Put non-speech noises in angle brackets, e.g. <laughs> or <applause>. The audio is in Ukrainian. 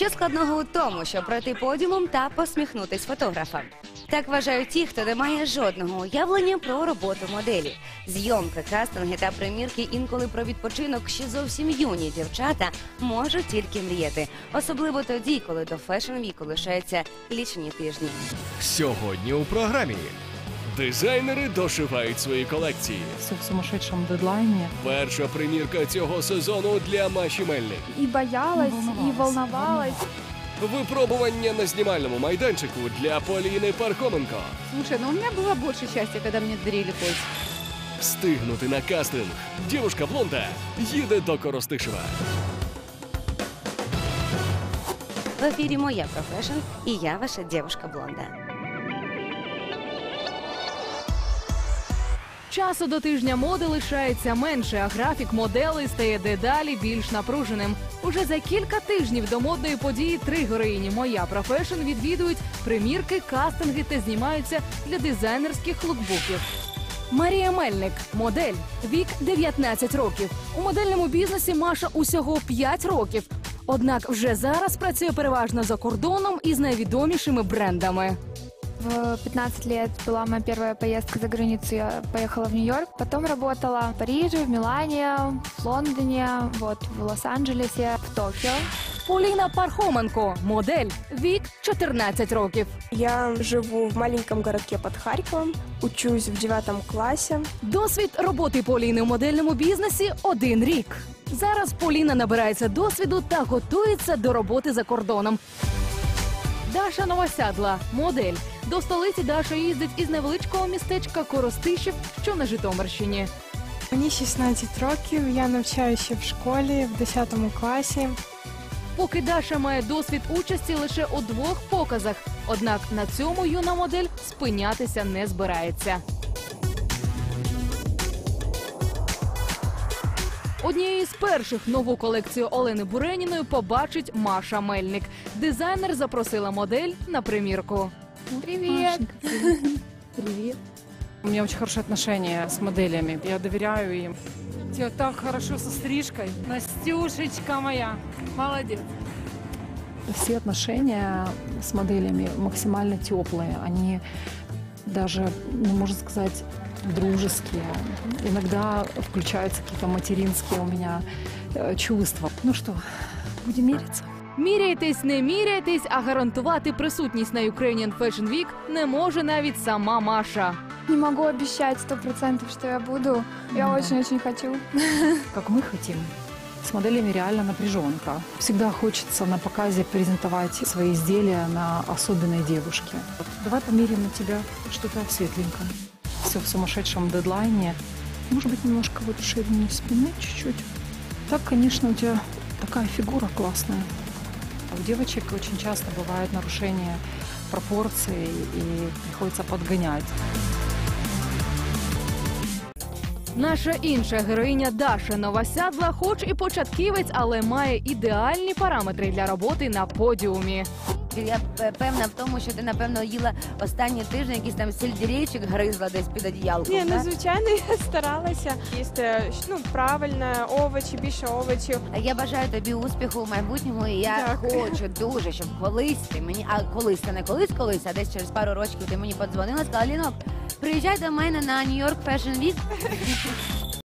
Що складного у тому, щоб пройти подіумом та посміхнутись фотографам? Так вважають ті, хто не має жодного уявлення про роботу моделі. Зйомки, кастинги та примірки інколи про відпочинок ще зовсім юні дівчата можуть тільки мріяти, особливо тоді, коли до фешн-віку лишаються лічені тижні. Сьогодні у програмі дизайнери дошивають свої колекції. все в сумасшедшем дедлайне. Перша примірка цього сезону для Маші Мельник. и боялась, и волновалась. Випробування на знімальному майданчику для Поліни Пархоменко. Слушай, ну у меня было больше счастья, когда мне дарили кость. Встигнути на кастинг. Дівушка блонда їде до Коростишева. В ефірі Моя профешн і я ваша дівушка Часу до тижня моди лишається менше, а графік моделей стає дедалі більш напруженим. Уже за кілька тижнів до модної події три героїні Моя профешн відвідують примірки, кастинги та знімаються для дизайнерських лукбуків. Марія Мельник, модель, вік 19 років. У модельному бізнесі Маша усього 5 років. Однак вже зараз працює переважно за кордоном із найвідомішими брендами. В 15 лет была моя первая поездка за границу. Я поехала в Нью-Йорк. Потом работала в Париже, в Милане, в Лондоне, вот, в Лос-Анджелесе, в Токио. Поліна Пархоменко, модель, вік 14 років. Я живу в маленьком городке под Харьковом, учусь в девятом классе. Досвід роботи Поліни у модельному бізнесі один рік. Зараз Поліна набирається досвіду та готується до роботи за кордоном. Даша Новосядла, модель. До столиці Даша їздить із невеличкого містечка Коростишів, що на Житомирщині. Мені 16 років, я навчаюся в школі в 10 класі. Поки Даша має досвід участі лише у двох показах. Однак на цьому юна модель спинятися не збирається. Однією з перших нову колекцію Олени Буреніної побачить Маша Мельник. Дизайнер запросила модель на примірку. Привет! Привет. У меня очень хорошие отношения с моделями. Я доверяю им. Тебе так хорошо со стрижкой. Настюшечка моя. Молодец. Все отношения с моделями максимально теплые. Они даже, ну, можно сказать, дружеские. Иногда включаются какие-то материнские у меня э, чувства. Ну что, будем мериться? Міряйтесь, не міряйтесь, а гарантувати присутність на Ukrainian Fashion Week не може навіть сама Маша. Не могу обещать сто процентов, что я буду. Я Ну да. очень-очень хочу. <laughs> как мы хотим. С моделями реально напряженка. Всегда хочется на показе презентовать свои изделия на особенной девушке. Вот Давай померим на тебя что-то светленькое. Все в сумасшедшем дедлайне. Может быть, немножко вот ширину спины чуть-чуть. Так, конечно, у тебя такая фигура классная. А У девочек очень часто бывает нарушение пропорций и приходится подгонять. Наша інша героїня Даша Новосядла, хоч і початківець, але має ідеальні параметри для роботи на подіумі. Я певна в тому, що ти напевно їла останні тижні якийсь там сельдерейчик гризла десь під одіялком. Ні, ну звичайно, <laughs> я старалася їсти ну, правильно, овочі, більше овочів. Я бажаю тобі успіху в майбутньому. І я Дякую. хочу дуже, щоб колись ти мені, а колись це не колись, колись, а десь через пару років ти мені подзвонила, сказала, Лінок, приїжджай до мене на Нью-Йорк Fashion Week. <laughs>